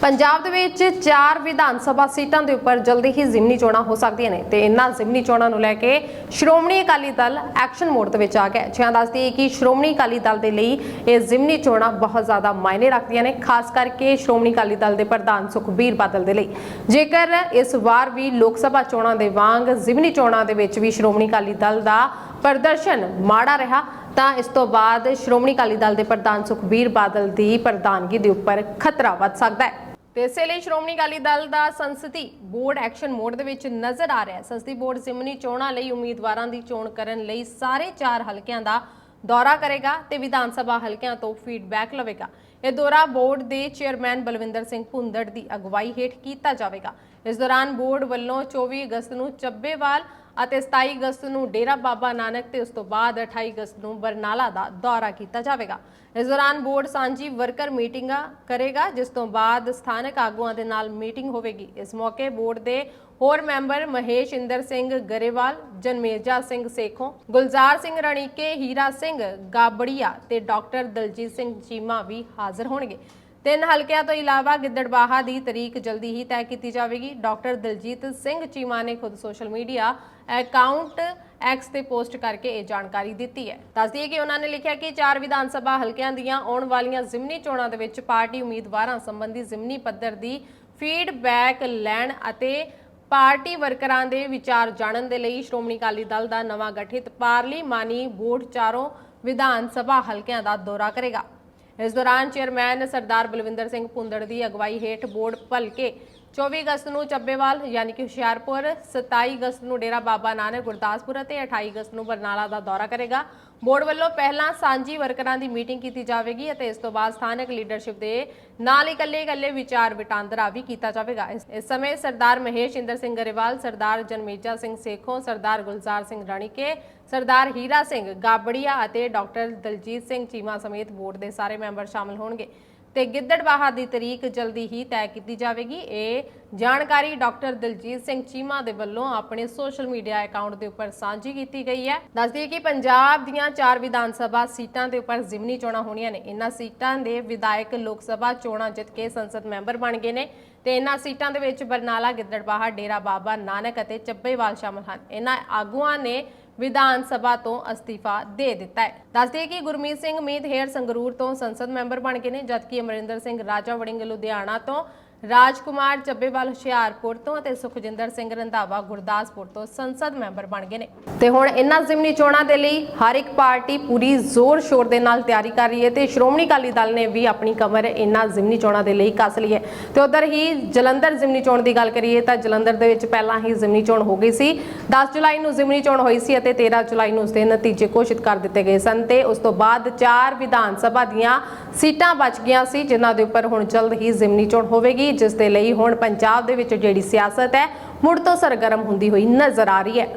ਪੰਜਾਬ ਦੇ ਵਿੱਚ ਚਾਰ ਵਿਧਾਨ ਸਭਾ ਸੀਟਾਂ ਦੇ ਉੱਪਰ ਜਲਦੀ ਹੀ ਜ਼ਿਮਨੀ ਚੋਣਾਂ ਹੋ ਸਕਦੀਆਂ ਨੇ ਤੇ ਇਨ੍ਹਾਂ ਜ਼ਿਮਨੀ ਚੋਣਾਂ ਨੂੰ ਲੈ ਕੇ ਸ਼੍ਰੋਮਣੀ ਅਕਾਲੀ ਦਲ ਐਕਸ਼ਨ ਮੋਡ ਦੇ ਵਿੱਚ ਆ ਗਿਆ ਹੈ। ਜਿਹਾਂ ਦੱਸਦੀ ਹੈ ਕਿ ਸ਼੍ਰੋਮਣੀ ਅਕਾਲੀ ਦਲ ਦੇ ਲਈ ਇਹ ਜ਼ਿਮਨੀ ਚੋਣਾਂ ਬਹੁਤ ਜ਼ਿਆਦਾ ਮਾਇਨੇ ਰੱਖਦੀਆਂ ਨੇ, ਖਾਸ ਕਰਕੇ ਸ਼੍ਰੋਮਣੀ ਅਕਾਲੀ ਦਲ ਦੇ ਪ੍ਰਧਾਨ ਸੁਖਬੀਰ ਬਾਦਲ ਦੇ ਲਈ। ਜੇਕਰ ਇਸ ਵਾਰ ਵੀ ਲੋਕ ਸਭਾ ਚੋਣਾਂ ਦੇ ਵਾਂਗ ਜ਼ਿਮਨੀ ਚੋਣਾਂ ਦੇ ਵਿੱਚ ਵੀ ਸ਼੍ਰੋਮਣੀ ਅਕਾਲੀ ਦਲ ਦਾ ਪ੍ਰਦਰਸ਼ਨ ਮਾੜਾ ਰਿਹਾ, ਤਾਂ ਇਸ ਤੋਂ ਬਾਅਦ ਸ਼੍ਰੋਮਣੀ ਅਕਾਲੀ ਦਲ ਦੇ ਪ੍ਰਧਾਨ ਸੁਖਬੀਰ ਬਾਦਲ ਦੀ ਪ੍ਰਧਾਨਗੀ ਦੇ ਉੱਪਰ ਖਤਰਾ ਵੱਧ ਸਕਦਾ ਹੈ। ਤੇ ਇਸੇ ਲਈ ਸ਼੍ਰੋਮਣੀ ਅਕਾਲੀ ਦਲ ਦਾ ਸੰਸਦੀ ਬੋਰਡ ਐਕਸ਼ਨ ਮੋਡ ਦੇ ਵਿੱਚ ਨਜ਼ਰ ਆ ਰਿਹਾ ਹੈ। ਸੰਸਦੀ ਬੋਰਡ ਜ਼ਿਮਨੀ ਚੋਣਾਂ ਲਈ ਉਮੀਦਵਾਰਾਂ ਦੀ ਚੋਣ ਕਰਨ ਲਈ ਸਾਰੇ ਚਾਰ ਹਲਕਿਆਂ ਦਾ ਦੌਰਾ ਕਰੇਗਾ ਤੇ ਵਿਧਾਨ ਸਭਾ ਹਲਕਿਆਂ ਤੋਂ ਫੀਡਬੈਕ ਲਵੇਗਾ। ਇਹ ਦੌਰਾ ਬੋਰਡ ਦੇ ਚੇਅਰਮੈਨ ਬਲਵਿੰਦਰ ਸਿੰਘ ਭੁੰਦੜ ਦੀ ਅਗਵਾਈ ਹੇਠ ਕੀਤਾ ਜਾਵੇਗਾ। ਇਸ ਦੌਰਾਨ ਬੋਰਡ ਵੱਲੋਂ 24 ਅਗਸਤ ਨੂੰ ਚੱਬੇਵਾਲ ਅਤੇ 27 ਅਗਸਤ ਨੂੰ ਡੇਰਾ ਬਾਬਾ ਨਾਨਕ ਤੇ ਉਸ ਤੋਂ ਬਾਅਦ 28 ਅਗਸਤ ਨੂੰ ਬਰਨਾਲਾ ਦਾ ਦੌਰਾ ਕੀਤਾ ਜਾਵੇਗਾ। ਇਸ ਦੌਰਾਨ ਬੋਰਡ ਸਾਂਝੀ ਵਰਕਰ ਮੀਟਿੰਗਾਂ ਕਰੇਗਾ, ਜਿਸ ਤੋਂ ਬਾਅਦ ਸਥਾਨਕ ਆਗੂਆਂ ਦੇ ਨਾਲ ਮੀਟਿੰਗ ਹੋਵੇਗੀ। ਇਸ ਮੌਕੇ ਬੋਰਡ ਦੇ ਹੋਰ ਮੈਂਬਰ ਮਹੇਸ਼ ਇੰਦਰ ਸਿੰਘ ਗਰੇਵਾਲ, ਜਨਮੇਜਾ ਸਿੰਘ ਸੇਖੋਂ, ਗੁਲਜ਼ਾਰ ਸਿੰਘ ਰਣੀਕੇ, ਹੀਰਾ ਸਿੰਘ ਗਾਬੜੀਆ ਤੇ ਡਾਕਟਰ ਦਲਜੀਤ ਸਿੰਘ ਚੀਮਾ ਵੀ ਹਾਜ਼ਰ ਹੋਣਗੇ। ਤਿੰਨ ਹਲਕਿਆਂ ਤੋਂ ਇਲਾਵਾ ਗਿੱਦੜਬਾਹਾ ਦੀ ਤਰੀਕ ਜਲਦੀ ਹੀ ਤੈਅ ਕੀਤੀ ਜਾਵੇਗੀ। ਡਾਕਟਰ ਦਲਜੀਤ ਸਿੰਘ ਚੀਮਾ ਨੇ ਖੁਦ ਸੋਸ਼ਲ ਮੀਡੀਆ ਅਕਾਊਂਟ ਐਕਸ ਤੇ ਪੋਸਟ ਕਰਕੇ ਇਹ ਜਾਣਕਾਰੀ ਦਿੱਤੀ ਹੈ। ਦੱਸਦੀ ਹੈ ਕਿ ਉਹਨਾਂ ਨੇ ਲਿਖਿਆ ਕਿ ਚਾਰ ਵਿਧਾਨ ਸਭਾ ਹਲਕਿਆਂ ਦੀਆਂ ਆਉਣ ਵਾਲੀਆਂ ਜ਼ਿਮਨੀ ਚੋਣਾਂ ਦੇ ਵਿੱਚ ਪਾਰਟੀ ਉਮੀਦਵਾਰਾਂ ਸੰਬੰਧੀ ਜ਼ਿਮਨੀ ਪੱਧਰ ਦੀ ਫੀਡਬੈਕ ਲੈਣ ਅਤੇ ਪਾਰਟੀ ਵਰਕਰਾਂ ਦੇ ਵਿਚਾਰ ਜਾਣਨ ਦੇ ਲਈ ਸ਼੍ਰੋਮਣੀ ਅਕਾਲੀ ਦਲ ਦਾ ਨਵਾਂ ਗਠਿਤ ਪਾਰਲੀਮਾਨੀ ਬੋਰਡ ਚਾਰੋਂ ਵਿਧਾਨ ਸਭਾ ਹਲਕਿਆਂ ਦਾ ਦੌਰਾ ਕਰੇਗਾ। ਇਸ ਦੌਰਾਨ ਚੇਅਰਮੈਨ ਸਰਦਾਰ ਬਲਵਿੰਦਰ ਸਿੰਘ ਭੁੰਦੜ ਦੀ ਅਗਵਾਈ ਹੇਠ ਬੋਰਡ ਭਲਕੇ 24 ਅਗਸਤ ਨੂੰ ਚੱਬੇਵਾਲ, ਯਾਨੀ ਕਿ ਹੁਸ਼ਿਆਰਪੁਰ 27 ਅਗਸਤ ਨੂੰ ਡੇਰਾ ਬਾਬਾ ਨਾਨਕ ਗੁਰਦਾਸਪੁਰ ਅਤੇ 28 ਅਗਸਤ ਨੂੰ ਬਰਨਾਲਾ ਦਾ ਦੌਰਾ ਕਰੇਗਾ। ਬੋਰਡ ਵੱਲੋਂ ਪਹਿਲਾਂ ਸਾਂਝੀ ਵਰਕਰਾਂ ਦੀ ਮੀਟਿੰਗ ਕੀਤੀ ਜਾਵੇਗੀ ਅਤੇ ਇਸ ਤੋਂ ਬਾਅਦ ਸਥਾਨਕ ਲੀਡਰਸ਼ਿਪ ਦੇ ਨਾਲ ਇਕੱਲੇ ਇਕੱਲੇ ਵਿਚਾਰ ਵਟਾਂਦਰਾ ਵੀ ਕੀਤਾ ਜਾਵੇਗਾ। ਇਸ ਸਮੇਂ ਸਰਦਾਰ ਮਹੇਸ਼ ਇੰਦਰ ਸਿੰਘ ਗਰੇਵਾਲ, ਸਰਦਾਰ ਜਨਮੇਜਾ ਸਿੰਘ ਸੇਖੋਂ, ਸਰਦਾਰ ਗੁਲਜ਼ਾਰ ਸਿੰਘ ਰਾਣੀਕੇ, ਸਰਦਾਰ ਹੀਰਾ ਸਿੰਘ ਗਾਬੜੀਆ ਅਤੇ ਡਾਕਟਰ ਦਲਜੀਤ ਸਿੰਘ ਚੀਮਾ ਸਮੇਤ ਬੋਰਡ ਦੇ ਸਾਰੇ ਮੈਂਬਰ ਸ਼ਾਮਲ ਹੋਣਗੇ। ਤੇ ਗਿੱਦੜਬਾਹਾ ਦੀ ਤਰੀਕ ਜਲਦੀ ਹੀ ਤੈਅ ਕੀਤੀ ਜਾਵੇਗੀ। ਇਹ ਜਾਣਕਾਰੀ ਡਾਕਟਰ ਦਲਜੀਤ ਸਿੰਘ ਚੀਮਾ ਦੇ ਵੱਲੋਂ ਆਪਣੇ ਸੋਸ਼ਲ ਮੀਡੀਆ ਅਕਾਊਂਟ ਦੇ ਉੱਪਰ ਸਾਂਝੀ ਕੀਤੀ ਗਈ ਹੈ। ਦੱਸਦੀ ਕਿ ਪੰਜਾਬ ਦੀਆਂ ਚਾਰ ਵਿਧਾਨ ਸਭਾ ਸੀਟਾਂ ਦੇ ਉੱਪਰ ਜ਼ਿਮਨੀ ਚੋਣਾਂ ਹੋਣੀਆਂ ਨੇ। ਇਹਨਾਂ ਸੀਟਾਂ ਦੇ ਵਿਧਾਇਕ ਲੋਕ ਸਭਾ ਚੋਣਾਂ ਜਿੱਤ ਕੇ ਸੰਸਦ ਮੈਂਬਰ ਬਣ ਗਏ ਨੇ ਤੇ ਇਹਨਾਂ ਸੀਟਾਂ ਦੇ ਵਿੱਚ ਬਰਨਾਲਾ ਗਿੱਦੜਬਾਹਾ ਡੇਰਾ ਬਾਬਾ ਨਾਨਕ ਅਤੇ ਚੱਬੇਵਾਲ ਸ਼ਾਮਲ ਹਨ। ਇਹਨਾਂ ਆਗੂਆਂ ਨੇ ਵਿਧਾਨ ਸਭਾ ਤੋਂ ਅਸਤੀਫਾ ਦੇ ਦਿੱਤਾ ਹੈ। ਦੱਸਦੇ ਕਿ ਗੁਰਮੀਤ ਸਿੰਘ ਮੀਤ ਹੇਰ ਸੰਗਰੂਰ ਤੋਂ ਸੰਸਦ ਮੈਂਬਰ ਬਣ ਗਏ ਨੇ, ਜਦਕਿ ਅਮਰਿੰਦਰ ਸਿੰਘ ਰਾਜਾ ਵੜਿੰਗ ਲੁਧਿਆਣਾ ਤੋਂ ਰਾਜਕੁਮਾਰ ਚੱਬੇਵਾਲ ਹੁਸ਼ਿਆਰਪੁਰ ਤੋਂ ਅਤੇ ਸੁਖਜਿੰਦਰ ਸਿੰਘ ਰੰਧਾਵਾ ਗੁਰਦਾਸਪੁਰ ਤੋਂ ਸੰਸਦ ਮੈਂਬਰ ਬਣ ਗਏ ਨੇ। ਤੇ ਹੁਣ ਇਹਨਾਂ ਜ਼ਿਮਨੀ ਚੋਣਾਂ ਦੇ ਲਈ ਹਰ ਇੱਕ ਪਾਰਟੀ ਪੂਰੀ ਜ਼ੋਰ ਸ਼ੋਰ ਦੇ ਨਾਲ ਤਿਆਰੀ ਕਰ ਰਹੀ ਹੈ ਤੇ ਸ਼੍ਰੋਮਣੀ ਅਕਾਲੀ ਦਲ ਨੇ ਵੀ ਆਪਣੀ ਕਮਰ ਇਹਨਾਂ ਜ਼ਿਮਨੀ ਚੋਣਾਂ ਦੇ ਲਈ ਕੱਸ ਲਈ ਹੈ। ਤੇ ਉਧਰ ਹੀ ਜਲੰਧਰ ਜ਼ਿਮਨੀ ਚੋਣ ਦੀ ਗੱਲ ਕਰੀਏ ਤਾਂ ਜਲੰਧਰ ਦੇ ਵਿੱਚ ਪਹਿਲਾਂ ਹੀ ਜ਼ਿਮਨੀ ਚੋਣ ਹੋ ਗਈ ਸੀ। 10 ਜੁਲਾਈ ਨੂੰ ਜ਼ਿਮਨੀ ਚੋਣ ਹੋਈ ਸੀ ਅਤੇ 13 ਜੁਲਾਈ ਨੂੰ ਉਸ ਦੇ ਨਤੀਜੇ ਘੋਸ਼ਿਤ ਕਰ ਦਿੱਤੇ ਗਏ ਸਨ ਤੇ ਉਸ ਤੋਂ ਬਾਅਦ ਚਾਰ ਵਿਧਾਨ ਸਭਾ ਦੀਆਂ ਸੀਟਾਂ ਬਚ ਗਈਆਂ ਸੀ, ਜਿਨ੍ਹਾਂ ਦੇ ਉੱਪਰ ਹੁਣ ਜਲਦ ਹੀ ਜ਼ਿਮਨੀ ਚੋਣ ਹੋਵੇਗੀ। ਜਿਸ ਦੇ ਲਈ ਹੁਣ ਪੰਜਾਬ ਦੇ ਵਿੱਚ ਜਿਹੜੀ ਸਿਆਸਤ ਹੈ, ਮੁੜ ਤੋਂ ਸਰਗਰਮ ਹੁੰਦੀ ਹੋਈ ਨਜ਼ਰ ਆ ਰਹੀ ਹੈ।